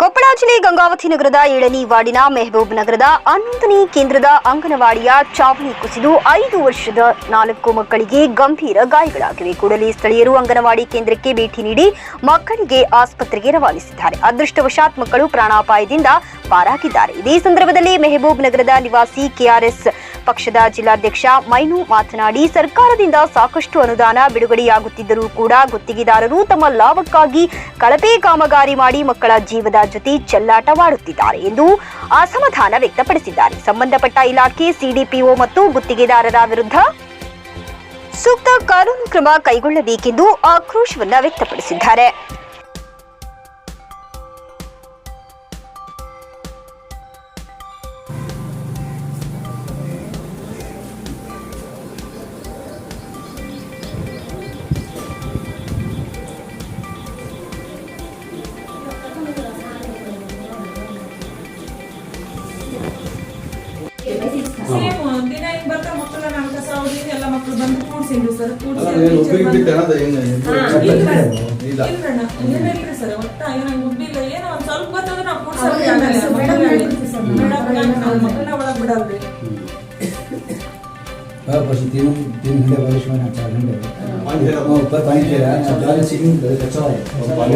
ಕೊಪ್ಪಳ ಜಿಲ್ಲೆ ಗಂಗಾವತಿ ನಗರದ ಏಳನೇ ವಾರ್ಡಿನ ಮೆಹಬೂಬ್ ನಗರದ ಹನ್ನೊಂದನೇ ಕೇಂದ್ರದ ಅಂಗನವಾಡಿಯ ಚಾವಣಿ ಕುಸಿದು ಐದು ವರ್ಷದ ನಾಲ್ಕು ಮಕ್ಕಳಿಗೆ ಗಂಭೀರ ಗಾಯಗಳಾಗಿವೆ. ಕೂಡಲೇ ಸ್ಥಳೀಯರು ಅಂಗನವಾಡಿ ಕೇಂದ್ರಕ್ಕೆ ಭೇಟಿ ನೀಡಿ ಮಕ್ಕಳಿಗೆ ಆಸ್ಪತ್ರೆಗೆ ರವಾನಿಸಿದ್ದಾರೆ. ಅದೃಷ್ಟವಶಾತ್ ಮಕ್ಕಳು ಪ್ರಾಣಾಪಾಯದಿಂದ ಪಾರಾಗಿದ್ದಾರೆ. ಇದೇ ಸಂದರ್ಭದಲ್ಲಿ ಮೆಹಬೂಬ್ ನಗರದ ನಿವಾಸಿ ಕೆಆರ್ಎಸ್ ಪಕ್ಷದ ಜಿಲ್ಲಾಧ್ಯಕ್ಷ ಮೈನು ಮಾತನಾಡಿ, ಸರ್ಕಾರದಿಂದ ಸಾಕಷ್ಟು ಅನುದಾನ ಬಿಡುಗಡೆಯಾಗುತ್ತಿದ್ದರೂ ಕೂಡ ಗುತ್ತಿಗೆದಾರರು ತಮ್ಮ ಲಾಭಕ್ಕಾಗಿ ಕಳಪೆ ಕಾಮಗಾರಿ ಮಾಡಿ ಮಕ್ಕಳ ಜೀವದ ಜೊತೆ ಚೆಲ್ಲಾಟವಾಡುತ್ತಿದ್ದಾರೆ ಎಂದು ಅಸಮಾಧಾನ ವ್ಯಕ್ತಪಡಿಸಿದ್ದಾರೆ. ಸಂಬಂಧಪಟ್ಟ ಇಲಾಖೆ, ಸಿಡಿಪಿಒ ಮತ್ತು ಗುತ್ತಿಗೆದಾರರ ವಿರುದ್ಧ ಸೂಕ್ತ ಕಾನೂನು ಕ್ರಮ ಕೈಗೊಳ್ಳಬೇಕೆಂದು ಆಕ್ರೋಶವನ್ನು ವ್ಯಕ್ತಪಡಿಸಿದ್ದಾರೆ. ನಮ್ಮ ಕಸ ಅವ್ರು ಎಲ್ಲ ಮಕ್ಕಳು ಬಂದು ಕೂಡ್ಸಿದ್ರು ಸರ್ ಕೂಡ್ಸಿ ಅಲ್ಲ, ಏನು ಒಬ್ರಿಗೆ ಬಿಟ್ಟೆ ಅನ್ನೋದು ಏನು? ಹಾ, ಒಬ್ಬರಿಗೆ ಇಲ್ಲ. ಬಿಟ್ಟೆ? ಇಲ್ಲ. ಇಲ್ರಣ್ಣ, ಏನಿಲ್ರಿ ಸರ್ ಒಟ್ಟ ಏನೋ ಉಬ್ಬಿಲ್ಲ ಏನೋ ಒಂದ್ ಸ್ವಲ್ಪ ಗೊತ್ತಾದ್ರೆ ನಾವು ಕೂಡ್ಸಕ್ಕೆ ಹೌದು, ಆಗಲ್ಲ. ಸರ್, ಮಕ್ಕಳನ್ನ ಮೇಡಮ್ ಅಲ್ಲಿ ಹೇಳ್ತೀವಿ ಸರ್. ಮೇಡಮ್ ಯಾಕೆ ನಾವು ಮಕ್ಕಳನ್ನ ಒಳಗ್ ಬಿಡಲ್ರಿ हाँ बस तीन तीन घंटे बारिश में ना चार घंटे पानी दे रहा हाँ, ऊपर पानी दे रहा है सब ज्यादा सीलिंग कच्चा है पानी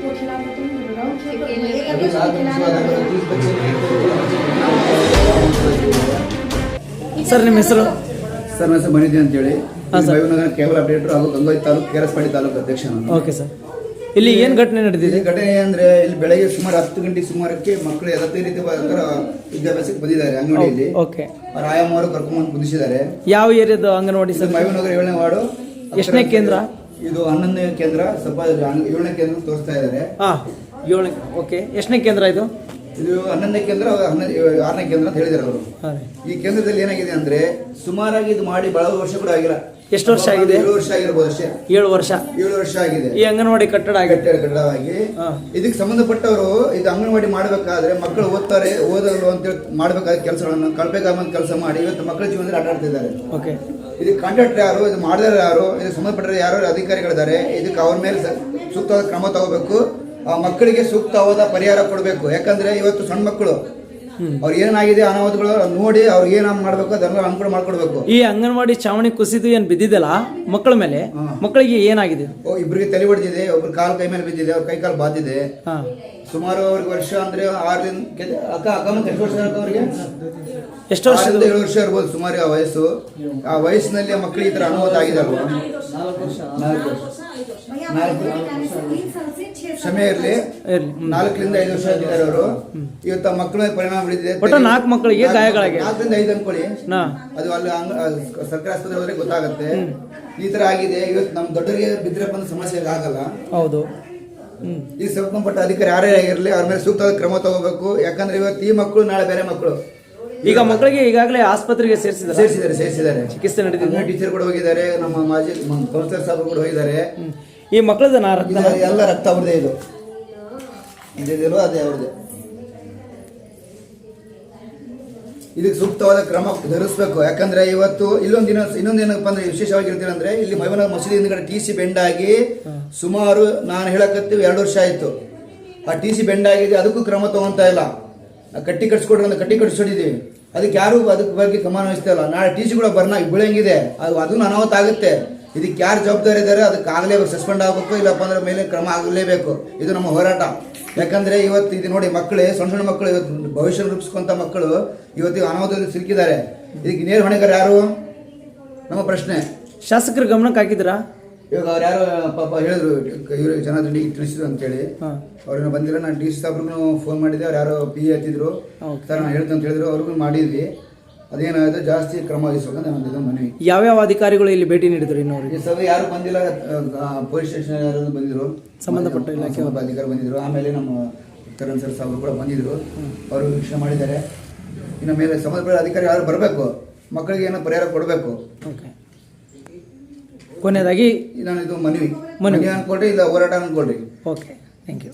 निकलते तीस बच्चे दूसरे का बड़ा होगा जो होगा राजस्थान बड़ा राजस्थान बच्चों में बड़ा कास्ट है हम लोग अभी सात बच्चे का अगर तीस बच्चे निकलते तीस बच्चे दूसरे का बड़ा होगा ಸರ್ ನಿಮ್ಮ ಹೆಸರು ಸರ್ ನನ್ನ ಹೆಸರು ಮನಿದೆ ಅಂತೇಳಿ ಹಾಂ, ಸರ್. ಮೈನಗರ ಕೇಬಲ್ ಅಪ್ಡೇಟರ್ ಹಾಗೂ ಗಂಗಾವತಿ ತಾಲೂಕು ಕೆರಸ್ಪಾಡಿ ತಾಲೂಕು ಅಧ್ಯಕ್ಷ ನಾನು ಓಕೆ ಸರ್ ಇಲ್ಲಿ ಏನು ಘಟನೆ ನಡೆದಿದೆ ಇಲ್ಲಿ ಘಟನೆ ಅಂದ್ರೆ ಇಲ್ಲಿ ಬೆಳಗ್ಗೆ ಸುಮಾರು ಹತ್ತು ಗಂಟೆ ಸುಮಾರಕ್ಕೆ ಮಕ್ಕಳು ಯಥಾರ್ಥಿ ರೀತಿ ಬರ್ತಾರ ವಿದ್ಯಾಭ್ಯಾಸಕ್ಕೆ ಬಂದಿದ್ದಾರೆ ಅಂಗನವಾಡಿಯಲ್ಲಿ ಓಕೆ ಅವ್ರ ಆಯಮ್ಮ ಅವರು ಕರ್ಕೊಂಡ್ಬಂದು ಕುದಿಸಿದ್ದಾರೆ ಯಾವ ಏರಿಯಾದ ಅಂಗನವಾಡಿ ಇದು ಸರ್ ಮೈವನಗರ ಏಳನೇ ವಾರ್ಡು ಎಷ್ಟನೇ ಕೇಂದ್ರ? ಇದು ಹನ್ನೊಂದನೇ ಕೇಂದ್ರ ಸ್ವಲ್ಪ ಏಳನೇ ಕೇಂದ್ರ ತೋರಿಸ್ತಾ ಇದ್ದಾರೆ ಹಾಂ ಏಳನೇ ಓಕೆ ಎಷ್ಟನೇ ಕೇಂದ್ರ ಇದು? ಇದು ಹನ್ನೊಂದನೇ ಕೇಂದ್ರ ಹನ್ನೊಂದು ಆರನೇ ಕೇಂದ್ರ ಅಂತ ಹೇಳಿದಾರೆ ಅವರು. ಹಾಂ ಈ ಕೇಂದ್ರದಲ್ಲಿ ಏನಾಗಿದೆ ಅಂದ್ರೆ ಸುಮಾರಾಗಿ ಇದು ಮಾಡಿ ಬಹಳ ವರ್ಷ ಕೂಡ ಆಗಿಲ್ಲ. ಎಷ್ಟು ವರ್ಷ ಆಗಿದೆ? ಏಳು ವರ್ಷ ಆಗಿರ್ಬೋದು ಅಷ್ಟೇ. ಏಳು ವರ್ಷ. ಏಳು ವರ್ಷ ಆಗಿದೆ. ಈ ಅಂಗನವಾಡಿ ಕಟ್ಟಡ ಆಗಿದೆ. ಕಟ್ಟಡ ಕಟ್ಟಡವಾಗಿ. ಇದಕ್ಕೆ ಸಂಬಂಧಪಟ್ಟವರು ಇದು ಅಂಗನವಾಡಿ ಮಾಡಬೇಕಾದ್ರೆ ಮಕ್ಕಳು ಓದ್ತಾರೆ ಓದಲು ಅಂತೇಳಿ ಮಾಡಬೇಕಾದ ಕೆಲಸಗಳನ್ನು ಕಳ್ಬೇಕಾದ ಕೆಲಸ ಮಾಡಿ ಇವತ್ತು ಮಕ್ಕಳ ಜೀವನದಲ್ಲಿ ಆಟಾಡ್ತಿದ್ದಾರೆ ಓಕೆ. ಇದಕ್ಕೆ ಕಾಂಟ್ರಾಕ್ಟರ್ ಯಾರು ಇದು ಮಾಡಿದಾರೆ ಯಾರು ಇದಕ್ಕೆ ಸಂಬಂಧಪಟ್ಟರೆ ಯಾರು ಅಧಿಕಾರಿಗಳಿದ್ದಾರೆ ಇದಕ್ಕೆ ಅವ್ರ ಮೇಲೆ ಸೂಕ್ತವಾದ ಕ್ರಮ ತಗೋಬೇಕು. ಆ ಮಕ್ಕಳಿಗೆ ಸೂಕ್ತವಾದ ಪರಿಹಾರ ಕೊಡಬೇಕು. ಯಾಕಂದ್ರೆ ಇವತ್ತು ಸಣ್ಣ ಮಕ್ಕಳು ಅವ್ರು ಏನಾಗಿದೆ ಅನಾಹುತಗಳು ನೋಡಿ ಅವ್ರಿಗೆ ಏನ ಮಾಡ್ಬೇಕು ಅದನ್ನ ಅನುಕೂಲ ಮಾಡ್ಕೊಡ್ಬೇಕು. ಈ ಅಂಗನವಾಡಿ ಚಾವಣಿ ಕುಸಿದು ಏನು ಬಿದ್ದಿದೆಲ್ಲ ಮಕ್ಕಳ ಮೇಲೆ? ಮಕ್ಕಳಿಗೆ ಏನಾಗಿದೆ? ಓ ಇಬ್ಬರಿಗೆ ತಲೆ ಹೊಡೆದಿದೆ ಒಬ್ರು ಕಾಲು ಕೈ ಮೇಲೆ ಬಿದ್ದಿದೆ ಅವ್ರ ಕೈ ಕಾಲು ಬಾದಿದೆ. ಸುಮಾರು ಅವ್ರಿಗೆ ವರ್ಷ ಅಂದ್ರೆ ಆರರಿಂದ ಕೆ- ಅಕ್ಕ ಅಕ್ಕ ಎಷ್ಟು ವರ್ಷ ಆಗುತ್ತೆ ಅವ್ರಿಗೆ? ಎಷ್ಟು ವರ್ಷದಿಂದ ಏಳು ವರ್ಷ ಇರ್ಬೋದು ಸುಮಾರು ಆ ವಯಸ್ಸು. ಆ ವಯಸ್ಸಿನಲ್ಲಿ ಮಕ್ಕಳಿಗೆ ಈ ತರ ಅನುಭವ ಆಗಿದೆ ಅಲ್ವಾ? ನಾಲ್ಕು ವರ್ಷ. ನಾಲ್ಕು. ಕ್ಷಮೆ ಇರಲಿ. ಇರ್ಲಿ. ನಾಲ್ಕರಿಂದ ಐದು ವರ್ಷ ಆಗಿದ್ದಾರೆ ಅವರು. ಇವತ್ತು ಆ ಮಕ್ಕಳ ಮೇಲೆ ಪರಿಣಾಮ ಬೀಳಿದೆ ಒಟ್ಟು ನಾಲ್ಕು ಮಕ್ಕಳಿಗೆ ಗಾಯಗಳಾಗಿವೆ. ನಾಲ್ಕರಿಂದ ಐದು ಅನ್ಕೊಳ್ಳಿ ಅದು ಅಲ್ಲಿ ಅಂಗ- ಸರ್ಕಾರಿ ಆಸ್ಪತ್ರೆ ಹೋದ್ರೆ ಗೊತ್ತಾಗುತ್ತೆ ಈ ತರ ಆಗಿದೆ. ಇವತ್ತು ನಮ್ಮ ದೊಡ್ಡರಿಗೆ ಬಿದ್ದರೆ ಬಂದ ಸಮಸ್ಯೆ ಆಗಲ್ಲ. ಹೌದು. ಹ್ಞೂ ಈ ಸಂಬಂಧಪಟ್ಟ ಅಧಿಕಾರಿ ಯಾರೇ ಆಗಿರಲಿ ಅವ್ರ ಮೇಲೆ ಸೂಕ್ತವಾದ ಕ್ರಮ ತಗೋಬೇಕು. ಯಾಕಂದ್ರೆ ಇವತ್ತು ಈ ಮಕ್ಕಳು ನಾಳೆ ಬೇರೆ ಮಕ್ಕಳು. ಈಗ ಮಕ್ಕಳಿಗೆ ಈಗಾಗಲೇ ಆಸ್ಪತ್ರೆಗೆ ಸೇರಿಸಿದ್ದಾರೆ. ಸೇರಿಸಿದ್ದಾರೆ ಸೇರಿಸಿದ್ದಾರೆ. ಚಿಕಿತ್ಸೆ ನಡೆದಿದೆ. ಟೀಚರ್ ಕೂಡ ಹೋಗಿದ್ದಾರೆ. ನಮ್ಮ ಮಾಜಿ ಕೌನ್ಸಿಲರ್ ಸಾಹೇಬ್ ಕೂಡ ಹೋಗಿದ್ದಾರೆ. ಈ ಮಕ್ಕಳದ ನಾ ರಕ್ತ ಎಲ್ಲ ರಕ್ತ ಅವ್ರದೇ ಇದು. ಇದಿದೆಯಲ್ವ ಅದೇ ಅವ್ರದೇ ಇದಕ್ಕೆ ಸೂಕ್ತವಾದ ಕ್ರಮ ಧರಿಸಬೇಕು. ಯಾಕಂದ್ರೆ ಇವತ್ತು ಇಲ್ಲೊಂದು ದಿನ, ಇನ್ನೊಂದು ಏನಪ್ಪ ಅಂದ್ರೆ ವಿಶೇಷವಾಗಿರ್ತೀವಿ ಅಂದ್ರೆ ಇಲ್ಲಿ ಮೈಮನ ಮಸೀದಿ ಹಿಂದ್ಗಡೆ ಟಿ ಸಿ ಬೆಂಡ್ ಆಗಿ ಸುಮಾರು ನಾನು ಹೇಳಕತ್ತೀವಿ ಎರಡು ವರ್ಷ ಆಯ್ತು. ಆ ಟಿ ಸಿ ಬೆಂಡ್ ಆಗಿದೆ, ಅದಕ್ಕೂ ಕ್ರಮ ತಗೊಂತ ಇಲ್ಲ. ಕಟ್ಟಿ ಕಟ್ಸ್ಕೊಡ್ರಿ ಅಂತ ಕಟ್ಟಿ ಕಟ್ಸ್ಕೊಂಡಿದೀವಿ. ಅದಕ್ಕೆ ಯಾರು ಅದಕ್ಕೆ ಬಗ್ಗೆ ಗಮನ ವಹಿಸ್ತಾ ಇಲ್ಲ. ನಾಳೆ ಟಿ ಸಿ ಕೂಡ ಬರ್ನ ಬೀಳಂಗಿದೆ ಅದು ಅದನ್ನು ಅನಾಹುತ ಆಗುತ್ತೆ. ಇದಕ್ಕೆ ಯಾರು ಜವಾಬ್ದಾರಿ ಇದ್ದಾರೆ ಅದಕ್ಕೆ ಆಗಲೇಬೇಕು ಸಸ್ಪೆಂಡ್ ಆಗಬೇಕು ಇಲ್ಲಪ್ಪ ಅಂದ್ರೆ ಮೇಲೆ ಕ್ರಮ ಆಗಲೇಬೇಕು. ಇದು ನಮ್ಮ ಹೋರಾಟ. ಯಾಕಂದ್ರೆ ಇವತ್ತು ಇದು ನೋಡಿ ಮಕ್ಕಳು ಸಣ್ಣ ಸಣ್ಣ ಮಕ್ಕಳು ಇವತ್ತು ಭವಿಷ್ಯ ರೂಪಿಸ್ಕೊಂತ ಮಕ್ಕಳು ಇವತ್ತು ಅನಾಹುತದಲ್ಲಿ ಸಿಲುಕಿದ್ದಾರೆ. ಇದಕ್ಕೆ ನೇರ ಹೊಣೆಗಾರ ಯಾರು? ನಮ್ಮ ಪ್ರಶ್ನೆ. ಶಾಸಕರ ಗಮನಕ್ಕೆ ಹಾಕಿದ್ರಾ ಇವಾಗ ಅವ್ರು ಯಾರು ಪಾಪ ಹೇಳಿದ್ರು ಇವರು ಜನಾರ್ದನಿಗೆ ತಿಳಿಸಿದ್ರು ಅಂತೇಳಿ. ಅವ್ರನ್ನ ಬಂದಿಲ್ಲ ನಾನು ಡಿ ಸಿ ಸಾಬ್ರಿಗೂ ಫೋನ್ ಮಾಡಿದ್ದೆ ಅವ್ರು ಯಾರೋ ಪಿ ಹತ್ತಿದ್ರು. Okay. ಸರ್ ನಾನು ಹೇಳ್ತಂತ ಹೇಳಿದ್ರು ಅವ್ರಿಗೂ ಮಾಡಿದ್ವಿ. ಅದೇನಾಗುತ್ತೆ ಜಾಸ್ತಿ ಕ್ರಮ ಒಂದು ಇದು ಮನವಿ. ಯಾವ್ಯಾವ ಅಧಿಕಾರಿಗಳು ಇಲ್ಲಿ ಭೇಟಿ ನೀಡಿದ್ರು ಇನ್ನೋರಿಗೆ ಈ ಸಭೆ ಯಾರು ಬಂದಿಲ್ಲ ಪೊಲೀಸ್ ಸ್ಟೇಷನ್ ಯಾರು ಬಂದಿದ್ರು? ಸಂಬಂಧಪಟ್ಟ ಇಲಾಖೆ ಅಧಿಕಾರಿ ಬಂದಿದ್ರು. ಆಮೇಲೆ ನಮ್ಮ ಕರಣ್ ಸರ್ ಸಾಹೇಬರು ಕೂಡ ಬಂದಿದ್ರು. ಅವರು ವೀಕ್ಷಣೆ ಮಾಡಿದ್ದಾರೆ. ಇನ್ನು ಮೇಲೆ ಸಂಬಂಧಪಟ್ಟ ಅಧಿಕಾರಿ ಯಾರು ಬರಬೇಕು? ಮಕ್ಕಳಿಗೆ ಏನೋ ಪರಿಹಾರ ಕೊಡಬೇಕು? ಓಕೆ. ಕೊನೆಯದಾಗಿ ನಾನು ಇದು ಮನವಿ. ಮನವಿ. ಮನವಿ ಅನ್ಕೊಳ್ರಿ ಇಲ್ಲ ಹೋರಾಟ ಅನ್ಕೊಳ್ರಿ. ಓಕೆ. Thank you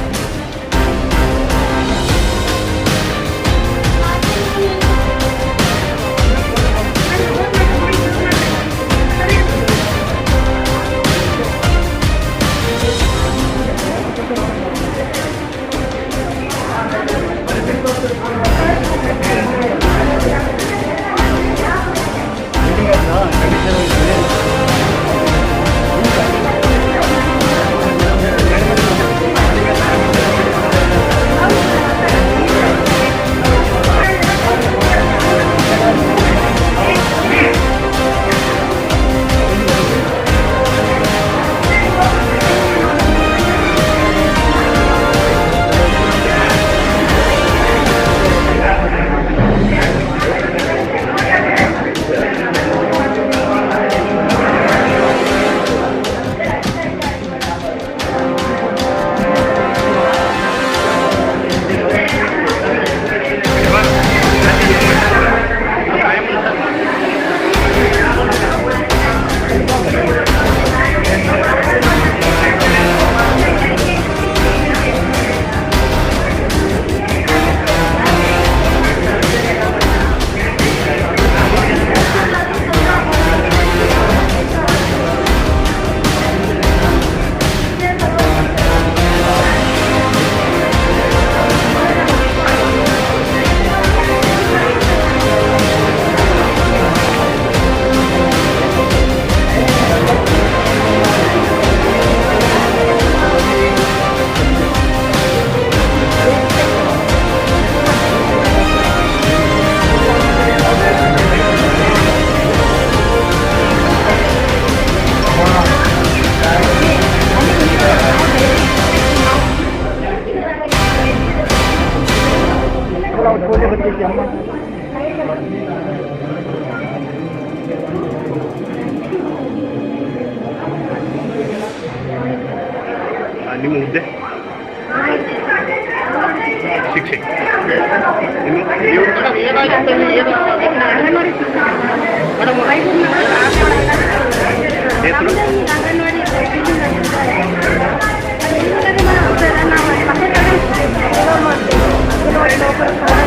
Gracias.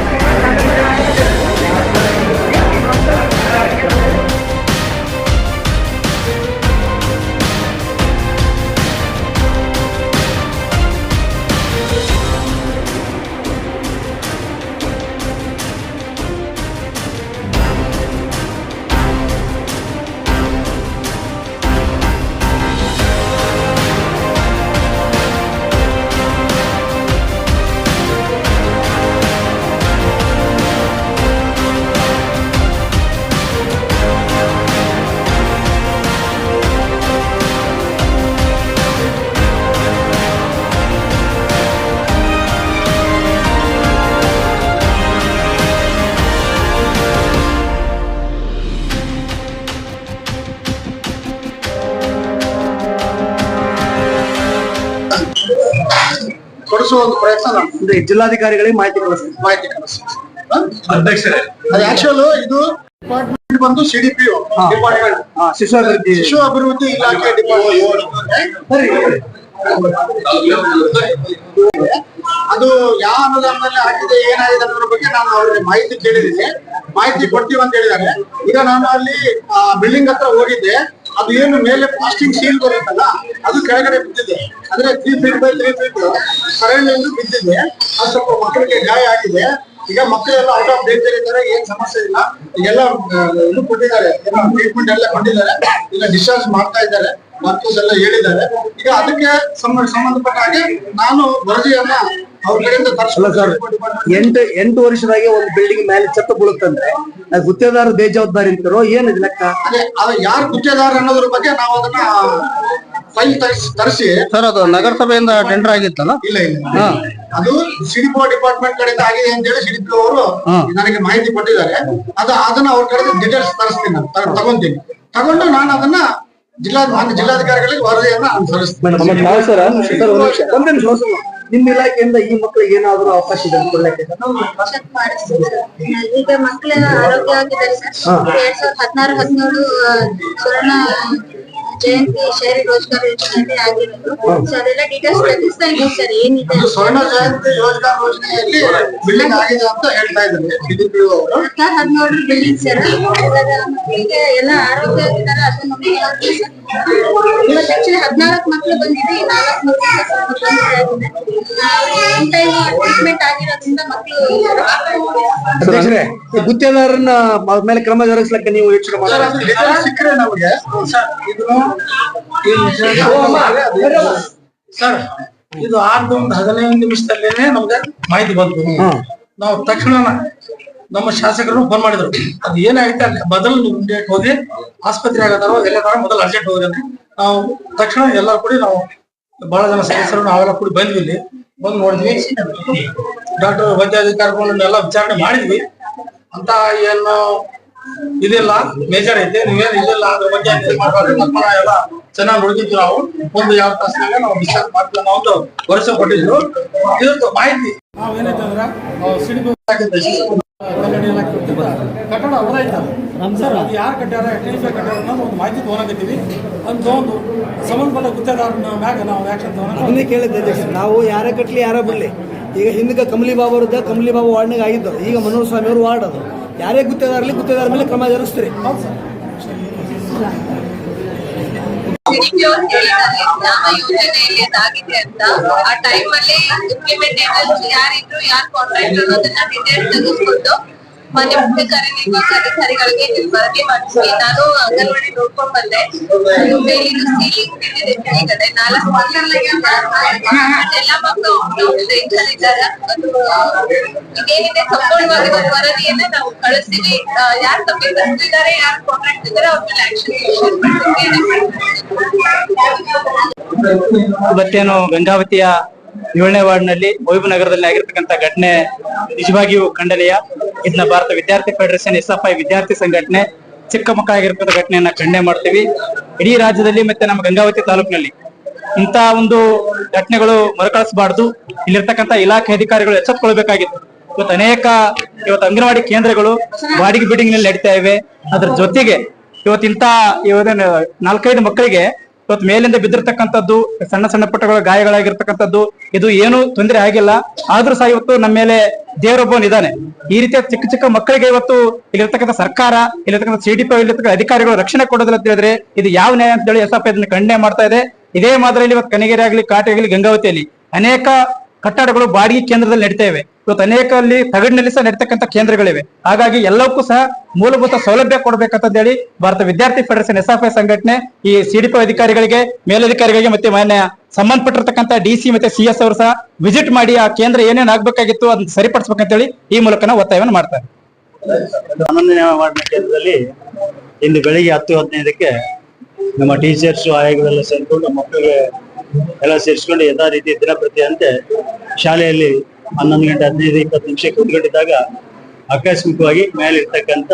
ಕೊಡಿಸುವ ಒಂದು ಪ್ರಯತ್ನ ನಾನು. ಜಿಲ್ಲಾಧಿಕಾರಿಗಳಿಗೆ ಮಾಹಿತಿ ಕಳಿಸ್ತೀವಿ ಮಾಹಿತಿ ಕಳಿಸ್ತೀವಿ ಅಧ್ಯಕ್ಷರೇ. ಅದು ಆಕ್ಚುಲ್ ಇದು ಡಿಪಾರ್ಟ್ಮೆಂಟ್ ಬಂದು ಸಿಡಿಪಿಒ ಡಿಪಾರ್ಟ್ಮೆಂಟ್ ಶಿಶು ಅಭಿವೃದ್ಧಿ. ಶಿಶು ಅಭಿವೃದ್ಧಿ ಇಲಾಖೆ ಡಿಪಾರ್ಟ್ಮೆಂಟ್ ಅದು ಯಾವ ಅನುದಾನದಲ್ಲಿ ಆಗಿದೆ ಏನಾಗಿದೆ ಅನ್ನೋದ್ರ ಬಗ್ಗೆ ನಾನು ಅವ್ರಿಗೆ ಮಾಹಿತಿ ಕೇಳಿದ್ದೀನಿ. ಮಾಹಿತಿ ಕೊಡ್ತೀವಿ ಅಂತ ಹೇಳಿದ್ದಾರೆ. ಈಗ ನಾನು ಅಲ್ಲಿ ಬಿಲ್ಡಿಂಗ್ ಹತ್ರ ಹೋಗಿದ್ದೆ. ಅದು ಏನು ಮೇಲೆ ಪ್ಲಾಸ್ಟಿಕ್ ಶೀಲ್ ಬರುತ್ತಲ್ಲ, ಅದು ಕೆಳಗಡೆ ಬಿದ್ದಿದೆ. ಅಂದ್ರೆ three feet by three feet current ಬಿದ್ದಿದೆ. ಅದು ಸ್ವಲ್ಪ ಮಕ್ಕಳಿಗೆ ಗಾಯ ಆಗಿದೆ. ಈಗ ಮಕ್ಕಳೆಲ್ಲ ಔಟ್ ಆಫ್ ಡೇಂಜರ್ ಇದ್ದಾರೆ, ಏನ್ ಸಮಸ್ಯೆ ಇಲ್ಲ. ಈಗೆಲ್ಲ ಇದು ಕೊಟ್ಟಿದ್ದಾರೆ. ಟ್ರೀಟ್ಮೆಂಟ್ ಎಲ್ಲ ಕೊಟ್ಟಿದ್ದಾರೆ. ಈಗ ಡಿಸ್ಚಾರ್ಜ್ ಮಾಡ್ತಾ ಇದ್ದಾರೆ. ಡಾಕ್ಟರ್ಸ್ ಎಲ್ಲ ಹೇಳಿದ್ದಾರೆ. ಈಗ ಅದಕ್ಕೆ ಸಂಬಂಧಪಟ್ಟ ಹಾಗೆ ನಾನು ವರದಿಯನ್ನ ಅವ್ರ ಕಡೆಯಿಂದ ಸರ್ ಎಂಟು ಎಂಟು ವರ್ಷದಾಗೆ ಒಂದು ಬಿಲ್ಡಿಂಗ್ ಮೇಲೆ ಛತ್ತ ಬೀಳುತ್ತಂದ್ರೆ ಗುತ್ತೇದಾರ ಬೇಜವಾಬ್ದಾರಿ ಅಂತಾರೋ ಏನ್ ಇದು ಲೆಕ್ಕ? ಅದೇ ಅದು ಯಾರು ಗುತ್ತೇದಾರ ಅನ್ನೋದ್ರ ಬಗ್ಗೆ ನಾವು ಅದನ್ನ ಫೈಲ್ ತರಿಸಿ ತರಿಸಿ ಸರ್ ಅದು ನಗರಸಭೆಯಿಂದ ಟೆಂಡರ್ ಆಗಿತ್ತಲ್ಲ? ಇಲ್ಲ ಇಲ್ಲ. ಅದು ಸಿಡಿಪೋ ಡಿಪಾರ್ಟ್ಮೆಂಟ್ ಕಡೆಯಿಂದ ಆಗಿದೆ ಅಂತ ಹೇಳಿ ಸಿಡಿಪೋ ಅವರು ನನಗೆ ಮಾಹಿತಿ ಕೊಟ್ಟಿದ್ದಾರೆ. ಅದು ಅದನ್ನ ಅವ್ರ ಕಡೆ ಡೀಟೇಲ್ಸ್ ತರಿಸ್ತೀನಿ ನಾನು. ತಗೊಂತೀನಿ. ತಗೊಂಡು ನಾನು ಅದನ್ನ ಜಿಲ್ಲಾ ಜಿಲ್ಲಾಧಿಕಾರಿಗಳಿಗೆ ವರದಿಯನ್ನ ಹೊಸ ನಿಮ್ಮ ಇಲಾಖೆಯಿಂದ ಈ ಮಕ್ಕಳಿಗೆ ಏನಾದ್ರು ಅವಕಾಶ ಇದೆ ಈಗ ಮಕ್ಕಳೆಲ್ಲ ಆರೋಗ್ಯವಾಗಿದ್ದಾರೆ ಸರ್. ಎರಡ್ ಸಾವಿರದ ಹದಿನಾರು ಹದಿನೇಳು ಸುವರ್ಣ ಜಯಂತಿ ರೋಜ್ಗಾರ್ ಯೋಜನೆಯಲ್ಲಿ ಆಗಿರೋದು. ಸೊ ಅದೆಲ್ಲ ಡೀಟೇಲ್ಸ್ ಇದ್ದೀವಿ ಸರ್. ಏನಿದೆ ಅದು ಸ್ವರ್ಣ ಜಯಂತಿ ಯೋಜನಾ ಯೋಜನೆಯಲ್ಲಿ ಬಿಲ್ಡಿಂಗ್ ಆಗಿದೆ ಅಂತ ಹೇಳ್ತಾ ಇದ್ದಾರೆ ಸಿಡಿಪಿ ಅವರು. ಹದಿನಾರು ಹದಿನೇಳು ಬಿಲ್ಡಿಂಗ್ ಸರ್. ಮಕ್ಕಳಿಗೆ ಎಲ್ಲ ಆರೋಗ್ಯ ಅದನ್ನ ಇವತ್ತು ಆಕ್ಚುಲಿ ಹದಿನಾಲ್ಕು ಮಕ್ಕಳು ಬಂದಿದೆ ನಾಲ್ಕು ಟೈಮ್ ಟ್ರೀಟ್ಮೆಂಟ್ ಆಗಿರೋದ್ರಿಂದ ಮಕ್ಕಳು ಅಧ್ಯಕ್ಷರೇ ಈ ಗುತ್ತೇದಾರನ ಮ- ಮೇಲೆ ಕ್ರಮ ಜರುಗಿಸ್ಲಿಕ್ಕೆ ನೀವು ಯೋಚನೆ ಸರ್, ಇದು ಆರ್ದೊಂದು ಒಂದು ಹದಿನೈದು ನಿಮಿಷದಲ್ಲೇನೆ ನಮ್ಗೆ ಮಾಹಿತಿ ಬಂತು. ನಾವು ತಕ್ಷಣ ನಮ್ಮ ಶಾಸಕರು ಫೋನ್ ಮಾಡಿದ್ರು. ಅದು ಏನಾಗುತ್ತೆ ಅಲ್ಲಿ ಮೊದಲು ನೀವು ಡೇಟ್ ಹೋಗಿ ಆಸ್ಪತ್ರೆ ಆಗತ್ತಾರೋ ಎಲ್ಲ ತರ ಮೊದಲು ಅರ್ಜೆಂಟ್ ಹೋಗಿ ಅಂದ್ರೆ ನಾವು ತಕ್ಷಣ ಎಲ್ಲರೂ ಕೂಡಿ ನಾವು ಬಹಳ ಜನ ಸದಸ್ಯರು ನಾವೆಲ್ಲ ಕೂಡಿ ಬಂದ್ವಿ ಇಲ್ಲಿ. ಬಂದು ನೋಡಿದ್ವಿ. ಡಾಕ್ಟರ್ ವೈದ್ಯಾಧಿಕಾರಿಗಳನ್ನೆಲ್ಲ ವಿಚಾರಣೆ ಮಾಡಿದ್ವಿ. ಅಂತ ಏನು ಇದಿಲ್ಲ ಮೇಜರ್ ಐತೆ ನೀವೇನು ಇದಿಲ್ಲ ಅದ್ರ ಬಗ್ಗೆ ಎಲ್ಲ ಚೆನ್ನಾಗಿ ನೋಡಿದ್ವಿ ನಾವು. ಒಂದು ಯಾವ ತಾಸಿನಾಗ ನಾವು ಡಿಸ್ಚಾರ್ಜ್ ಮಾಡ್ತೀವಿ ಅನ್ನೋ ಒಂದು ಭರವಸೆ ಕೊಟ್ಟಿದ್ರು. ಇದಕ್ಕೆ ಮಾಹಿತಿ. ನಾವು ಏನೈತೆ ಅಂದ್ರೆ ಕಟ್ಟಡ ಅವರೈತಲ್ಲ ಸರ್. ಅದು ಯಾರು ಕಟ್ಟಾರ ಎಟ್ಲೀಸ್ಟ್ ಕಟ್ಟಾರ ಅನ್ನೋದು ಒಂದು ಮಾಹಿತಿ ತಗೊಳಕತ್ತೀವಿ ಅದನ್ನ ತಗೊಂಡು ಸಂಬಂಧಪಟ್ಟ ಗುತ್ತೇದಾರನ ಮ್ಯಾಗ ನಾವು ಅದನ್ನೇ ಕೇಳಿದ್ದೆ ಅಧ್ಯಕ್ಷ. ನಾವು ಯಾರೇ ಕಟ್ಟಲಿ ಯಾರೇ ಬಿಡ್ಲಿ ಈಗ ಹಿಂದಕ್ಕೆ ಕಮಲಿ ಬಾಬು ಅವ್ರದ್ದು ಕಮಲಿ ಬಾಬು ವಾರ್ಡ್ನಾಗ ಆಗಿದ್ದು ಈಗ ಮನೋಹರ್ ಸ್ವಾಮಿ ಅವರು ವಾರ್ಡ್ ಅದು. ಯಾರೇ ಗುತ್ತೇದಾರಲಿ ಗುತ್ತೇದಾರ ಮೇಲೆ ಕ್ರಮ ಜರುಗಿಸ್ತೀರಿ. ಯಾವ ಯೋಜನೆಯಲ್ಲಿ ಅಂತ ಆ ಟೈಮ್ ಅಲ್ಲಿ ಇಂಪ್ಲಿಮೆಂಟೇಷನ್ ಯಾರಿದ್ರು ಯಾರು ಕಾಂಟ್ರಾಕ್ಟ್ ಅನ್ನೋದನ್ನ ಡಿಟೇಲ್ಸ್ ತೆಗೆದುಕೊಂಡು ಮನೆ ಮುಂದೆ ಕಾರ್ಯನಿರ್ವಾಹಕ ಅಧಿಕಾರಿಗಳಿಗೆ ವರದಿ ಮಾಡಿಸಿ ನಾನು ಅಂಗನವಾಡಿ ನೋಡ್ಕೊಂಡ್ ಬಂದೆ. ಮೇಲಿನ ಸೀಲಿಂಗ್ ಬಿದ್ದಿದೆ ನಾಲ್ಕು ಎಲ್ಲ ಮಕ್ಕಳು ಇದೇನಿದೆ ಸಂಪೂರ್ಣವಾಗಿ ಒಂದು ವರದಿಯನ್ನ ನಾವು ಕಳಿಸ್ತೀವಿ. ಯಾರು ತಪ್ಪಿದ್ದಾರೆ ಯಾರು ಕಾಂಟ್ರಾಕ್ಟ್ ಇದ್ದಾರೆ, ಅವ್ರ ಮೇಲೆ ಆಕ್ಷನ್ ಇವತ್ತೇನು ಗಂಗಾವತಿಯ ಏಳನೇ ವಾರ್ಡ್ನಲ್ಲಿ ಮೊಯ್ಬು ನಗರದಲ್ಲಿ ಆಗಿರ್ತಕ್ಕಂಥ ಘಟನೆ ನಿಜವಾಗಿಯೂ ಖಂಡನೀಯ. ಇದನ್ನ ಭಾರತ ವಿದ್ಯಾರ್ಥಿ ಫೆಡರೇಷನ್ ಎಸ್ ಎಫ್ ಐ ವಿದ್ಯಾರ್ಥಿ ಸಂಘಟನೆ ಚಿಕ್ಕ ಮಕ್ಕಳಾಗಿರ್ತಕ್ಕಂಥ ಘಟನೆಯನ್ನ ಖಂಡನೆ ಮಾಡ್ತೀವಿ. ಇಡೀ ರಾಜ್ಯದಲ್ಲಿ ಮತ್ತೆ ನಮ್ಮ ಗಂಗಾವತಿ ತಾಲೂಕಿನಲ್ಲಿ ಇಂತ ಒಂದು ಘಟನೆಗಳು ಮರುಕಳಿಸಬಾರ್ದು. ಇಲ್ಲಿರ್ತಕ್ಕಂಥ ಇಲಾಖೆ ಅಧಿಕಾರಿಗಳು ಎಚ್ಚೆತ್ಕೊಳ್ಬೇಕಾಗಿತ್ತು. ಇವತ್ತು ಅನೇಕ ಇವತ್ತು ಅಂಗನವಾಡಿ ಕೇಂದ್ರಗಳು ಬಾಡಿಗೆ ಬಿಲ್ಡಿಂಗ್ನಲ್ಲಿ ನಡೀತಾ ಇವೆ. ಅದ್ರ ಜೊತೆಗೆ ಇವತ್ತಿಂತ ಇವತ್ತೇನು ನಾಲ್ಕೈದು ಮಕ್ಕಳಿಗೆ ಇವತ್ತು ಮೇಲಿಂದ ಬಿದ್ದಿರ್ತಕ್ಕಂಥದ್ದು, ಸಣ್ಣ ಸಣ್ಣ ಪುಟ್ಟಗಳ ಗಾಯಗಳಾಗಿರ್ತಕ್ಕಂಥದ್ದು, ಇದು ಏನು ತೊಂದರೆ ಆಗಿಲ್ಲ. ಆದ್ರೂ ಸಹ ಇವತ್ತು ನಮ್ಮ ಮೇಲೆ ದೇವರೊಬ್ಬನಿದ್ದಾನೆ ಈ ರೀತಿಯ ಚಿಕ್ಕ ಚಿಕ್ಕ ಮಕ್ಕಳಿಗೆ ಇವತ್ತು ಇಲ್ಲಿರ್ತಕ್ಕಂಥ ಸರ್ಕಾರ, ಇಲ್ಲಿರ್ತಕ್ಕಂಥ ಸಿಡಿಪಿ ಇಲ್ಲಿರ್ತಕ್ಕಂಥ ಅಧಿಕಾರಿಗಳು ರಕ್ಷಣೆ ಕೊಡೋದಿಲ್ಲ ಅಂತ ಹೇಳಿದ್ರೆ ಇದು ಯಾವ ನ್ಯಾಯ ಅಂತ ಹೇಳಿ ಎಸ್ ಎಫ್ ಇದನ್ನ ಖಂಡನೆ ಮಾಡ್ತಾ ಇದೆ. ಇದೇ ಮಾದರಿಯಲ್ಲಿ ಇವತ್ತು ಕನಗಿರಿ ಆಗಲಿ ಕಾಟೆ ಆಗಲಿ, ಗಂಗಾವತಿಯಲ್ಲಿ ಅನೇಕ ಕಟ್ಟಡಗಳು ಬಾಡಿಗೆ ಕೇಂದ್ರದಲ್ಲಿ ನಡೀತಾ ಇವೆ ಇವತ್ತು ಅನೇಕ ಅಲ್ಲಿ ತಗಡಿನಲ್ಲಿ ಸಹ ನಡೀತಕ್ಕಂಥ ಕೇಂದ್ರಗಳಿವೆ. ಹಾಗಾಗಿ ಎಲ್ಲಕ್ಕೂ ಸಹ ಮೂಲಭೂತ ಸೌಲಭ್ಯ ಕೊಡಬೇಕಂತ ಹೇಳಿ ಭಾರತ ವಿದ್ಯಾರ್ಥಿ ಫೆಡರೇಷನ್ ಎಸ್ ಎಫ್ ಐ ಸಂಘಟನೆ ಈ ಸಿಡಿಪಿ ಅಧಿಕಾರಿಗಳಿಗೆ, ಮೇಲಧಿಕಾರಿಗಳಿಗೆ ಮತ್ತೆ ಮಾನ್ಯ ಸಂಬಂಧಪಟ್ಟಿರ್ತಕ್ಕಂಥ ಡಿ ಸಿ ಮತ್ತೆ ಸಿ ಎಸ್ ಅವರು ಸಹ ವಿಸಿಟ್ ಮಾಡಿ ಆ ಕೇಂದ್ರ ಏನೇನ್ ಆಗ್ಬೇಕಾಗಿತ್ತು ಅದನ್ನ ಸರಿಪಡಿಸ್ಬೇಕಂತ ಹೇಳಿ ಈ ಮೂಲಕ ಒತ್ತಾಯವನ್ನು ಮಾಡ್ತಾರೆ ಕೇಂದ್ರದಲ್ಲಿ ಇಂದು ಬೆಳಿಗ್ಗೆ ಹತ್ತು ಹದಿನೈದಕ್ಕೆ ನಮ್ಮ ಟೀಚರ್ಸ್ ಆಯೋಗಗಳೆಲ್ಲ ಸೇರಿಕೊಂಡು ಮಕ್ಕಳಿಗೆ ಎಲ್ಲ ಸೇರಿಸ್ಕೊಂಡು ಯಥಾ ರೀತಿ ದಿನಪ್ರತಿಯಂತೆ ಶಾಲೆಯಲ್ಲಿ ಹನ್ನೊಂದು ಗಂಟೆ ಹದಿನೈದು, ಇಪ್ಪತ್ತು ನಿಮಿಷ ಕುತ್ಕೊಂಡಿದ್ದಾಗ ಆಕಸ್ಮಿಕವಾಗಿ ಮೇಲಿರ್ತಕ್ಕಂಥ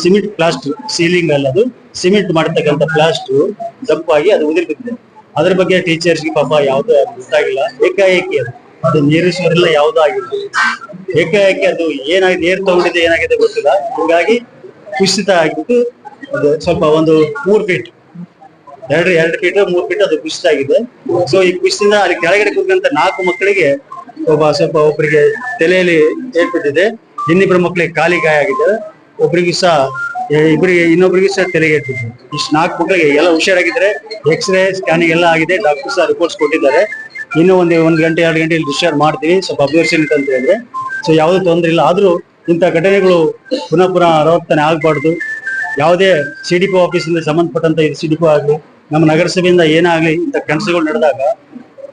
ಸಿಮೆಂಟ್ ಪ್ಲಾಸ್ಟರ್ ಸೀಲಿಂಗ್ ಅಲ್ಲದು ಸಿಮೆಂಟ್ ಮಾಡತಕ್ಕಂಥ ಪ್ಲಾಸ್ಟರ್ ದಪ್ಪಾಗಿ ಅದು ಉದುರಿ ಬಿದ್ದಿದೆ ಅದ್ರ ಬಗ್ಗೆ ಟೀಚರ್ಸ್ಗೆ ಪಾಪ ಯಾವುದೋ ಗೊತ್ತಾಗಿಲ್ಲ. ಏಕಾಏಕಿ ಅದು. ಅದು ನೀರಿಸುವರೆಲ್ಲ ಯಾವುದೋ ಏಕಾಏಕಿ ಅದು ಏನಾಗಿದೆ ನೀರು ತಗೊಂಡಿದೆ ಏನಾಗಿದೆ ಗೊತ್ತಿಲ್ಲ. ಹೀಗಾಗಿ ಕುಸಿತ ಅದು ಸ್ವಲ್ಪ ಒಂದು ಮೂರ್ ಫೀಟ್ ಎರಡು ಎರಡು ಫೀಟ್ ಮೂರ್ ಫೀಟ್ ಅದು ಕುಸಿತ ಆಗಿದೆ. ಸೊ ಈ ಕುಸಿತದಿಂದ ಅಲ್ಲಿ ಕೆಳಗಡೆ ಕೂತ್ಕೊಂತ ನಾಲ್ಕು ಮಕ್ಕಳಿಗೆ ಒಬ್ಬ ಸ್ವಲ್ಪ ಒಬ್ಬರಿಗೆ ತಲೆಯಲ್ಲಿ ಏರ್ಬಿಟ್ಟಿದೆ ಇನ್ನಿಬ್ಬರು ಮಕ್ಕಳಿಗೆ ಕಾಲಿ ಗಾಯ ಆಗಿದೆ. ಒಬ್ಬರಿಗೂ ಸಹ ಇಬ್ಬರಿಗೆ ಇನ್ನೊಬ್ಬರಿಗೆ ಸಹ ತಲೆಗೆ ಇಟ್ಟಿದ್ರು ಇಷ್ಟು ನಾಲ್ಕು ಮಕ್ಕಳಿಗೆ ಎಲ್ಲ ಹುಷಾರಾಗಿದ್ರೆ ಎಕ್ಸ್ರೇ ಸ್ಕ್ಯಾನಿಂಗ್ ಎಲ್ಲ ಆಗಿದೆ. ಡಾಕ್ಟರ್ ಸಹ ರಿಪೋರ್ಟ್ಸ್ ಕೊಟ್ಟಿದ್ದಾರೆ. ಇನ್ನೂ ಒಂದು ಒಂದು ಗಂಟೆ, ಎರಡು ಗಂಟೆಯಲ್ಲಿ ಡಿಸ್ಚಾರ್ಜ್ ಮಾಡ್ತೀವಿ. ಸ್ವಲ್ಪ ಅಬ್ಸರ್ವೇಷನ್ ಅಂತ ಹೇಳಿದ್ರೆ. ಸೊ ಯಾವುದೇ ತೊಂದರೆ ಇಲ್ಲ. ಆದರೂ ಇಂಥ ಘಟನೆಗಳು ಪುನಃ ಪುನಃ ಆವರ್ತನೆ ಆಗಬಾರ್ದು. ಯಾವುದೇ ಸಿ ಡಿ ಪಿ ಆಫೀಸಿಂದ ಸಂಬಂಧಪಟ್ಟಂತ ಇದು ಸಿ ಡಿ ಪಿ ಆಗಲಿ ನಮ್ಮ ನಗರಸಭೆಯಿಂದ ಏನೇ ಇಂಥ ಕೆಲಸಗಳು ನಡೆದಾಗ,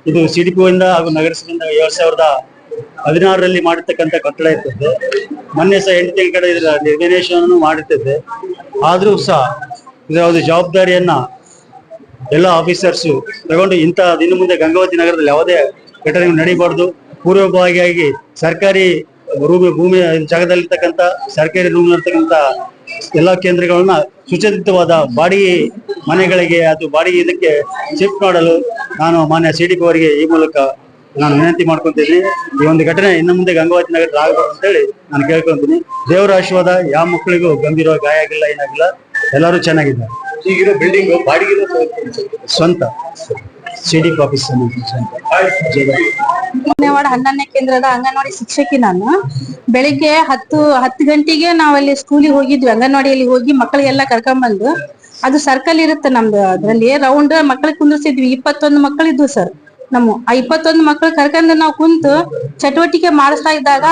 ಇದು ಸಿ ಡಿ ಹಾಗೂ ನಗರಸಭೆಯಿಂದ ಎರಡ್ ಸಾವಿರದ ಹದಿನಾರರಲ್ಲಿ ಮಾಡಿರ್ತಕ್ಕಂಥ ಕಟ್ಟಡ ಇರ್ತದೆ. ಮೊನ್ನೆ ಸಹ ಎಂಟು ತಿಂಗಳ ಇದರ ನಿರ್ಮಿನೇಷನ್ ಮಾಡಿರ್ತದೆ. ಆದರೂ ಸಹ ಇದರ ಒಂದು ಜವಾಬ್ದಾರಿಯನ್ನ ಎಲ್ಲ ಆಫೀಸರ್ಸ್ ತಗೊಂಡು ಇಂಥ ಇನ್ನು ಮುಂದೆ ಗಂಗಾವತಿ ನಗರದಲ್ಲಿ ಯಾವುದೇ ಘಟನೆ ನಡೀಬಾರ್ದು. ಪೂರ್ವಭಾವಿಯಾಗಿ ಸರ್ಕಾರಿ ಭೂಮಿ, ಜಾಗದಲ್ಲಿರ್ತಕ್ಕಂಥ, ಸರ್ಕಾರಿ ರೂಮ್ನಲ್ಲಿರ್ತಕ್ಕಂಥ ಎಲ್ಲಾ ಕೇಂದ್ರಗಳನ್ನ ಸುಚರಿತವಾದ ಬಾಡಿಗೆ ಮನೆಗಳಿಗೆ ಅದು ಬಾಡಿಗೆ ಇದಕ್ಕೆ ಶಿಫ್ಟ್ ಮಾಡಲು ನಾನು ಮಾನ್ಯ ಸಿ ಡಿ ಅವರಿಗೆ ಈ ಮೂಲಕ ನಾನು ವಿನಂತಿ ಮಾಡ್ಕೊತೀನಿ ಈ ಒಂದು ಘಟನೆ ಇನ್ನು ಮುಂದೆ ಗಂಗಾವತಿ ನಗರ ಆಗಬಾರ್ದು ಅಂತೇಳಿ ನಾನು ಕೇಳ್ಕೊಂತೀನಿ ದೇವರ ಆಶೀರ್ವಾದ ಯಾವ ಮಕ್ಕಳಿಗೂ ಗಂಭೀರ ಗಾಯ ಆಗಿಲ್ಲ ಏನಾಗಿಲ್ಲ. ಎಲ್ಲರೂ ಚೆನ್ನಾಗಿದ್ದಾರೆ. ಈಗಿರೋ ಬಿಲ್ಡಿಂಗ್ ಬಾಡಿಗೆ ಸ್ವಂತ. ಸಿ ಕಾಪೀಸ್ ವಾರ್ಡ್ ಹನ್ನೊಂದನೇ ಕೇಂದ್ರದ ಅಂಗನವಾಡಿ ಶಿಕ್ಷಕಿ ನಾನು. ಬೆಳಿಗ್ಗೆ ಹತ್ತು ಹತ್ತು ಗಂಟೆಗೆ ನಾವಲ್ಲಿ ಸ್ಕೂಲಿಗೆ ಹೋಗಿದ್ವಿ. ಅಂಗನವಾಡಿಯಲ್ಲಿ ಹೋಗಿ ಮಕ್ಕಳಿಗೆಲ್ಲ ಕರ್ಕೊಂಡ್ಬಂದು ಅದು ಸರ್ಕಲ್ ಇರುತ್ತೆ ನಮ್ದು. ಅದ್ರಲ್ಲಿ ರೌಂಡ್ ಮಕ್ಕಳಿಗೆ ಕುಂದಿರ್ಸಿದ್ವಿ. ಇಪ್ಪತ್ತೊಂದು ಮಕ್ಕಳಿದ್ವು ಸರ್ ನಮ್ಮ ಆ ಇಪ್ಪತ್ತೊಂದು ಮಕ್ಕಳು ಕರ್ಕೊಂಡು ನಾವು ಕುಂತು ಚಟುವಟಿಕೆ ಮಾಡಿಸ್ತಾ ಇದ್ದಾಗ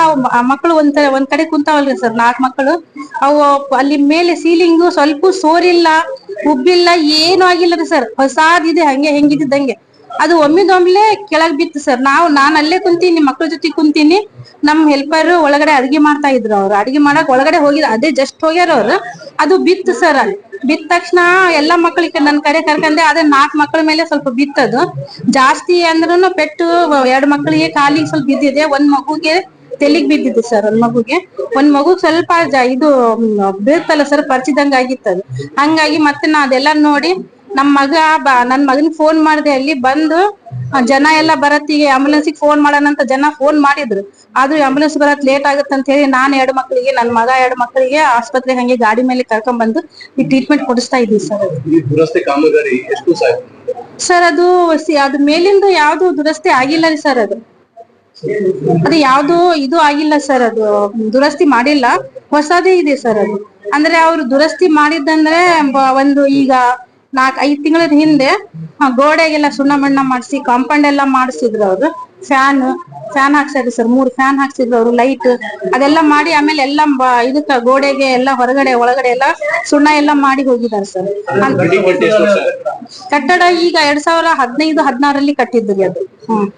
ಮಕ್ಕಳು ಒಂದ್ ಒಂದ್ ಕಡೆ ಕುಂತಾವಲ್ರಿ ಸರ್ ನಾಲ್ಕು ಮಕ್ಕಳು. ಅವು ಅಲ್ಲಿ ಮೇಲೆ ಸೀಲಿಂಗು ಸ್ವಲ್ಪ ಸೋರಿಲ್ಲ. ಉಬ್ಬಿಲ್ಲ ಏನು ಆಗಿಲ್ಲರಿ ಸರ್ ಸರ್ ಹೊಸಾದಿದೆ ಹಂಗೆ ಹೆಂಗಿದ್ದಂಗೆ. ಅದು ಒಮ್ಮಿದೊಮ್ಲೆ ಕೆಳಗ್ ಬಿತ್ತು ಸರ್ ನಾವು, ನಾನ್ ಅಲ್ಲೇ ಕುಂತೀನಿ ಮಕ್ಳ ಜೊತೆ ಕುಂತೀನಿ. ನಮ್ ಹೆಲ್ಪರ್ ಒಳಗಡೆ ಅಡಿಗೆ ಮಾಡ್ತಾ ಇದ್ರು ಅವ್ರು. ಅಡಿಗೆ ಮಾಡಕ್ ಒಳಗಡೆ ಹೋಗಿದ್ ಅದೇ ಜಸ್ಟ್ ಹೋಗ್ಯಾರ ಅವ್ರು. ಅದು ಬಿತ್ತು ಸರ್ ಅಲ್ಲಿ ಬಿತ್ತ ತಕ್ಷಣ ಎಲ್ಲಾ ಮಕ್ಕಳಿಗೆ ನನ್ ಕಡೆ ಕರ್ಕಂದೆ ಅದೇ ನಾಲ್ಕ್ ಮಕ್ಳ ಮೇಲೆ ಸ್ವಲ್ಪ ಬಿತ್ತದು. ಜಾಸ್ತಿ ಅಂದ್ರೂ ಪೆಟ್ಟು ಎರಡ್ ಮಕ್ಳಿಗೆ ಕಾಲಿಗೆ ಸ್ವಲ್ಪ ಬಿದ್ದಿದೆ. ಒಂದ್ ಮಗುಗೆ ತೆಲಿಗ್ ಬಿದ್ದಿದೆ ಸರ್ ಒಂದ್ ಮಗುಗೆ. ಒಂದ್ ಮಗು ಸ್ವಲ್ಪ ಜ- ಇದು ಬೀರ್ತಲ್ಲ ಬೀಳ್ತಲ್ಲ ಸರ್ ಪರಿಚಿದಂಗ ಆಗಿತ್ತದು ಹಂಗಾಗಿ ಮತ್ತೆ ನಾ ಅದೆಲ್ಲ ನೋಡಿ ನಮ್ ಮಗ ಬ ನನ್ ಮಗನ್ ಫೋನ್ ಮಾಡಿದೆ ಅಲ್ಲಿ ಬಂದು ಜನ ಎಲ್ಲ ಬರತ್ತಿಗೆ ಆಂಬುಲೆನ್ಸಿಗೆ ಫೋನ್ ಮಾಡೋಣ ಅಂತ ಜನ ಫೋನ್ ಮಾಡಿದ್ರು. ಆದ್ರೂ ಆಂಬುಲೆನ್ಸ್ ಬರತ್ ಲೇಟ್ ಆಗುತ್ತೆ ಅಂತ ಹೇಳಿ ನಾನ್ ಎರಡು ಮಕ್ಕಳಿಗೆ ನನ್ ಮಗ ಎರಡು ಮಕ್ಕಳಿಗೆ ಆಸ್ಪತ್ರೆಗೆ ಹಂಗೆ ಗಾಡಿ ಮೇಲೆ ಕರ್ಕೊಂಡ್ ಬಂದು ಈ ಟ್ರೀಟ್ಮೆಂಟ್ ಕೊಡಿಸ್ತಾ ಇದ್ವಿ ಸರ್ ಸರ್ ಅದು ಅದು ಮೇಲಿಂದ ಯಾವ್ದು ದುರಸ್ತಿ ಆಗಿಲ್ಲ ರೀ ಸರ್ ಅದು. ಅದು ಯಾವ್ದು ಇದು ಆಗಿಲ್ಲ ಸರ್ ಅದು ದುರಸ್ತಿ ಮಾಡಿಲ್ಲ. ಹೊಸದೇ ಇದೆ ಸರ್ ಅದು. ಅಂದ್ರೆ ಅವ್ರು ದುರಸ್ತಿ ಮಾಡಿದ್ದಂದ್ರೆ ಬ- ಒಂದು ಈಗ ನಾಲ್ಕ್ ಐದ್ ತಿಂಗಳ ಹಿಂದೆ ಗೋಡೆಗೆಲ್ಲ ಸುಣ್ಣ ಬಣ್ಣ ಮಾಡಿಸಿ ಕಾಂಪೌಂಡ್ ಎಲ್ಲ ಮಾಡಿಸಿದ್ರು ಅವ್ರು. ಫ್ಯಾನ್ ಫ್ಯಾನ್ ಹಾಕ್ಸಿದ್ರು ಸರ್ ಮೂರ್ ಫ್ಯಾನ್ ಹಾಕ್ಸಿದ್ರು ಅವ್ರು ಲೈಟ್ ಅದೆಲ್ಲ ಮಾಡಿ ಆಮೇಲೆ ಎಲ್ಲ ಇದಕ್ಕ ಗೋಡೆಗೆ ಎಲ್ಲ ಹೊರಗಡೆ ಒಳಗಡೆ ಎಲ್ಲ ಸುಣ್ಣ ಎಲ್ಲ ಮಾಡಿ ಹೋಗಿದ್ದಾರೆ ಸರ್? ಕಟ್ಟಡ ಈಗ ಎರಡ್ ಸಾವಿರ ಹದಿನೈದು ಹದಿನಾರಲ್ಲಿ ಕಟ್ಟಿದ್ರಿ ಅದು. ಹ್ಮ್.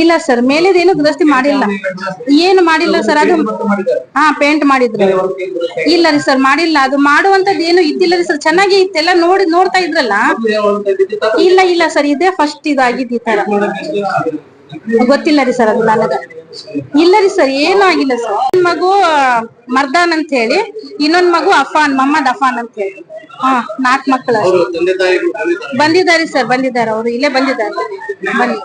ಇಲ್ಲ ಸರ್ ಮೇಲೆದೇನು ದುರಸ್ತಿ ಮಾಡಿಲ್ಲ. ಏನು ಮಾಡಿಲ್ಲ ಸರ್, ಅದು ಹಾ ಪೇಂಟ್ ಮಾಡಿದ್ರು. ಇಲ್ಲ ರೀ ಸರ್, ಮಾಡಿಲ್ಲ. ಅದು ಮಾಡುವಂತದ್ದು ಏನು ಇದ್ದಿಲ್ಲ ರೀ ಸರ್, ಚೆನ್ನಾಗಿ ಇತ್ತೆಲ್ಲ ನೋಡಿ, ನೋಡ್ತಾ ಇದ್ರಲ್ಲ. ಇಲ್ಲ ಇಲ್ಲ ಸರ್, ಇದೇ ಫಸ್ಟ್ ಇದಾಗಿದ್ದು ಈ ತರ. ಗೊತ್ತಿಲ್ಲ ರೀ ಸರ್ ಅದು ನನಗ. ಇಲ್ಲ ರೀ ಸರ್ ಏನಾಗಿಲ್ಲ ಆಗಿಲ್ಲ ಸರ್. ಒಂದ್ ಮಗು ಮರ್ದಾನ್ ಅಂತ ಹೇಳಿ ಇನ್ನೊಂದ್ ಮಗು ಅಫಾನ್ ಮೊಹಮ್ಮದ್ ಅಫಾನ್ ಅಂತ ಹೇಳಿ. ಹಾ ನಾಲ್ಕ್ ಮಕ್ಕಳು. ಬಂದಿದ್ದಾರೆ. ಸರ್ ಬಂದಿದ್ದಾರೆ. ಅವರು ಇಲ್ಲೇ ಬಂದಿದ್ದಾರೆ. ಬನ್ನಿ.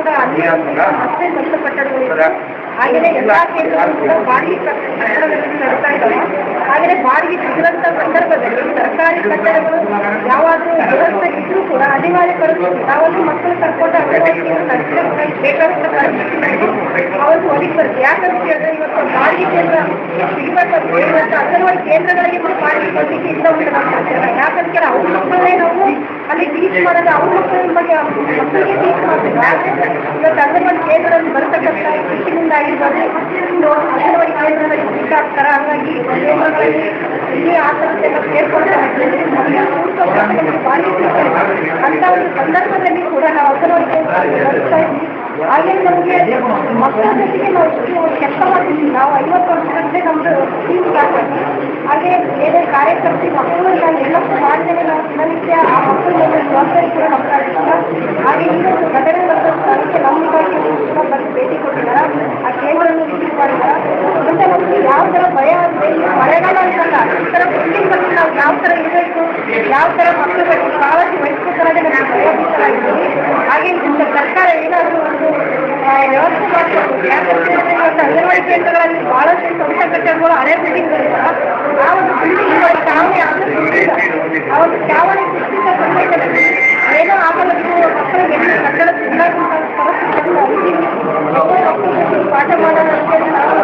ಕೂಡ ಅಲ್ಲಿ ಮತ್ತೆ ಸಂಬಂಧಪಟ್ಟಗಳಿವೆ ಹಾಗೆಯೇ ಎಲ್ಲಾ ಕೇಂದ್ರಗಳು ಕೂಡ ಬಾಡಿಗೆ ಕಟ್ಟಡಗಳಲ್ಲಿ ನಡೀತಾ ಇದ್ದಾವೆ. ಹಾಗೆಯೇ ಬಾಡಿಗೆ ಸಿಗದಂತ ಸಂದರ್ಭದಲ್ಲಿ ಸರ್ಕಾರಿ ಕಟ್ಟಡಗಳು ಯಾವಾದ್ರೂ ದುರಸ್ತಿ ಇದ್ರೂ ಕೂಡ ಅನಿವಾರ್ಯ ಪರಿಸ್ಥಿತಿ. ನಾವಲ್ಲಿ ಮಕ್ಕಳು ಕರ್ಕೊಂಡು ಅಂಗನವಾಡಿ ಕೇಂದ್ರ ಬೇಕಾದಷ್ಟು ಪರಿಸ್ಥಿತಿ ಅವತ್ತು ಒದಗಿ ಬರುತ್ತೆ ಯಾಕಂತ ಹೇಳಿದ್ರೆ ಇವತ್ತು ಬಾಡಿಗೆ ಕೇಂದ್ರ ಸಿಗಬೇಕಂದ್ರೆ ಇವತ್ತು ಅಂಗನವಾಡಿ ಕೇಂದ್ರಗಳಿಗೆ ಕೇಳಿ ಅವ್ರ ಮಕ್ಕಳನ್ನೇ ನಾವು ಅಲ್ಲಿ ಟೀಚ್ ಮಾಡೋದು ಅವ್ರ ಮಕ್ಕಳ ಬಗ್ಗೆ ಮಕ್ಕಳಿಗೆ ಟೀಚ್ ಮಾಡ್ತೀವಿ ಆದ್ರೆ ಇವತ್ತು ಅಂಗನವಾಡಿ ಕೇಂದ್ರದಲ್ಲಿ ಬರ್ತಕ್ಕಂಥ ಶಿಕ್ಷಣದಿಂದ ಆಗಿರ್ಬೋದು ಅಂಗನವಾಡಿ ಕೇಂದ್ರದಲ್ಲಿ ಟೀಚ್ ಆಗ್ತಾರ ಹಾಗಾಗಿ ಇಲ್ಲಿ ಆ ಸೇರ್ಕೊಂಡ್ರೆ ಸಿಗ್ತಾರೆ. ಅಂತ ಒಂದು ಸಂದರ್ಭದಲ್ಲಿ ಕೂಡ ನಾವು ಅಂಗನವಾಡಿ ಕೇಂದ್ರ ಹಾಗೆ ನಮಗೆ ಮಕ್ಕಳ ಜೊತೆಗೆ ನಾವು ಕೆಲಸ ಮಾಡ್ತಿದ್ವಿ ನಾವು ಐವತ್ತು ವರ್ಷದಂತೆ ನಮ್ಮದು ಟೀಮ್ ಹಾಕಿ ಹಾಗೆ ಬೇರೆ ಕಾರ್ಯಕರ್ತಿ ಮಕ್ಕಳು ನಾವು ಎಲ್ಲಕ್ಕೂ ದಿನನಿತ್ಯ ಆ ಮಕ್ಕಳ ಮೇಲೆ ಜವಾಬ್ದಾರಿ ಕೂಡ ನಮ್ಗಾಗಿಲ್ಲ ಹಾಗೆ ಈಗ ಘಟನೆ ಬಂದಂತ ನಮ್ಮ ನಮಗಾಗಿ ಕೂಡ ಬಂದು ಭೇಟಿ ಕೊಟ್ಟಿದ್ದಾರೆ. ಆ ಕೇಂದ್ರವನ್ನು ವಿಸಿಟ್ ನಮ್ಗೆ ಯಾವ ತರ ಭಯ ಅಂದ್ರೆ ಈ ಮಳೆಗಾಲ ಅಂತಲ್ಲ, ಈ ತರ ಬಿಲ್ಡಿಂಗ್ ಬಗ್ಗೆ ನಾವು ಯಾವ ತರ ಇರಬೇಕು, ಯಾವ ತರ ಮಕ್ಕಳು ಬಗ್ಗೆ ಕಾಳಜಿ ವಹಿಸ್ಬೇಕಾದ್ರೆ ನಮಗೆ ಭಯಭೀತರಾಗಿದ್ದೀನಿ ಹಾಗೆ ನಮ್ಮ ಸರ್ಕಾರ ಏನಾದರೂ ಒಂದು ವ್ಯವಸ್ಥೆ ಮಾಡಬೇಕು ಯಾಕಂದ್ರೆ ಅಂಗನವಾಡಿ ಕೇಂದ್ರಗಳಲ್ಲಿ ಬಹಳಷ್ಟು ಸಂಸ್ಥೆ ಕಟ್ಟಡಗಳು ಹಳೆ ಬಿಲ್ಡಿಂಗ್ ಆ ಒಂದು ಬಿಲ್ಡಿಂಗ್ ಚಾವಣಿ ಆದರೂ ಆ ಒಂದು ಸಮಯದಲ್ಲಿ ಏನೋ ಆಗಲ್ಲ ಮಕ್ಕಳಿಗೆ ಎಲ್ಲಿ ಕಟ್ಟಡ ತಿನ್ನಾಗುವಂತ ಪರಿಸ್ಥಿತಿ ಅರಿತೀವಿ ಮಕ್ಕಳು ಪಾಠ ಮಾಡೋಣ ಅಂತೇಳಿ ನಾವು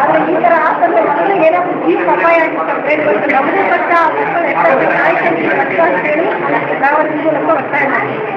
ಆದ್ರೆ ಈ ತರ ಆತಂದ್ರೆ ಮಕ್ಕಳಿಗೆ ಏನಾದ್ರು ಜೀವ ಅಪಾಯ ಆಗಿರ್ತಂದ್ರೆ ಇವತ್ತು ನಮಗೂ ಕಷ್ಟ ಆ ಮಕ್ಕಳು ಎಷ್ಟಾಗಿ ಆಯ್ತು ಕಷ್ಟ ಅಂತೇಳಿ ನಾವು ಅದ್ರ ಮೂಲಕ ಒತ್ತಾಯ ಮಾಡ್ತೀವಿ